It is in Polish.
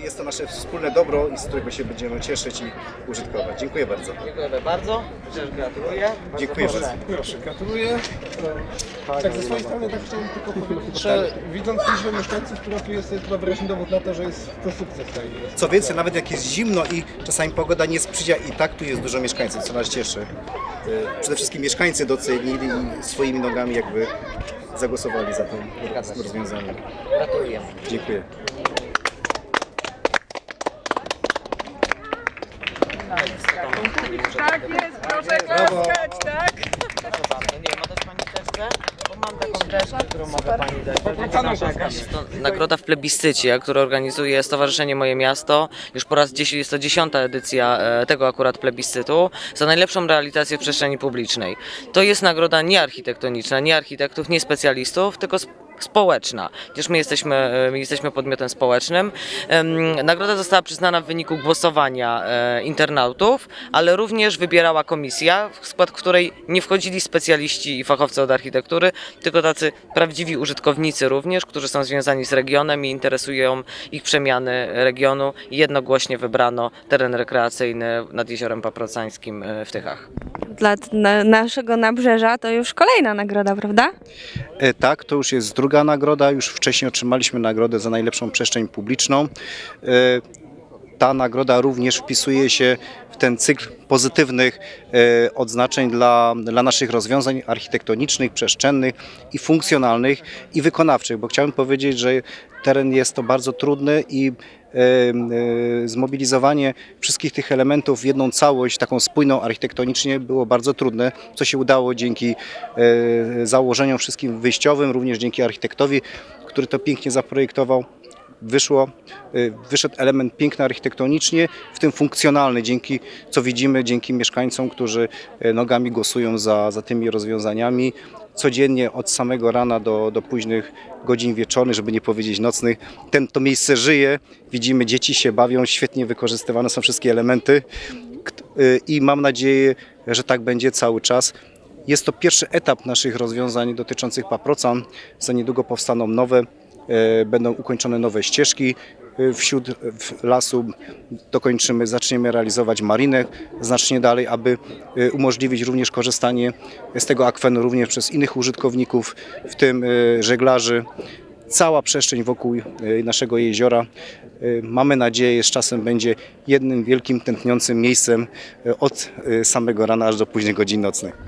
i jest to nasze wspólne dobro i z którego się będziemy cieszyć i użytkować. Dziękuję bardzo. Dziękuję bardzo. Też gratuluję. Bardzo Dziękuję proszę. bardzo. Proszę, gratuluję. Tak, ze swojej strony tak chciałem tylko powiedzieć, że widząc liczbę mieszkańców, która tu jest, jest chyba wyraźny dowód na to, że jest to sukces tej Co więcej, nawet jak jest zimno i czasami pogoda nie sprzyja, i tak tu jest dużo mieszkańców, co nas cieszy. E, Przede wszystkim mieszkańcy docenili i swoimi nogami jakby zagłosowali za tym rozwiązaniem. Gratuluję. Dziękuję. Tak jest, proszę klaskać, tak? Proszę bardzo. Nie, ma też pani teczkę? Bo mam taką teczkę, którą mogę pani dać. Będzie nasza nagroda w plebiscycie, którą organizuje Stowarzyszenie Moje Miasto. Już po raz 10, jest to dziesiąta edycja e, tego akurat plebiscytu za najlepszą realizację w przestrzeni publicznej. To jest nagroda nie architektoniczna, nie architektów, nie specjalistów, tylko sp- społeczna, gdyż my jesteśmy, e, my jesteśmy podmiotem społecznym. Nagroda została przyznana w wyniku głosowania e, internautów, ale również wybierała komisja, w skład której nie wchodzili specjaliści i fachowcy od architektury, tylko tacy prawdziwi użytkownicy również, którzy są związani z regionem i interesują ich przemiany regionu. Jednogłośnie wybrano teren rekreacyjny nad Jeziorem Paprocańskim e, w Tychach. Dla na, naszego nabrzeża to już kolejna nagroda, prawda? E, Tak, to już jest druga nagroda. Już wcześniej otrzymaliśmy nagrodę za najlepszą przestrzeń publiczną. E, Ta nagroda również wpisuje się w ten cykl pozytywnych e, odznaczeń dla, dla naszych rozwiązań architektonicznych, przestrzennych i funkcjonalnych i wykonawczych, bo chciałem powiedzieć, że teren jest to bardzo trudny i e, e, zmobilizowanie wszystkich tych elementów w jedną całość, taką spójną architektonicznie było bardzo trudne, co się udało dzięki założeniom wszystkim wyjściowym, również dzięki architektowi, który to pięknie zaprojektował. Wyszło, e, wyszedł element piękny architektonicznie, w tym funkcjonalny, dzięki co widzimy, dzięki mieszkańcom, którzy e, nogami głosują za, za tymi rozwiązaniami. Codziennie od samego rana do, do późnych godzin wieczornych, żeby nie powiedzieć nocnych, ten, to miejsce żyje. Widzimy, dzieci się bawią, świetnie wykorzystywane są wszystkie elementy y, i mam nadzieję, że tak będzie cały czas. Jest to pierwszy etap naszych rozwiązań dotyczących paprocan. Za niedługo powstaną nowe, będą ukończone nowe ścieżki. E, Wśród lasu dokończymy, zaczniemy realizować marinę znacznie dalej, aby e, umożliwić również korzystanie z tego akwenu również przez innych użytkowników, w tym e, żeglarzy. Cała przestrzeń wokół e, naszego jeziora, e, mamy nadzieję, z czasem będzie jednym wielkim tętniącym miejscem e, od e, samego rana aż do późnych godzin nocnych.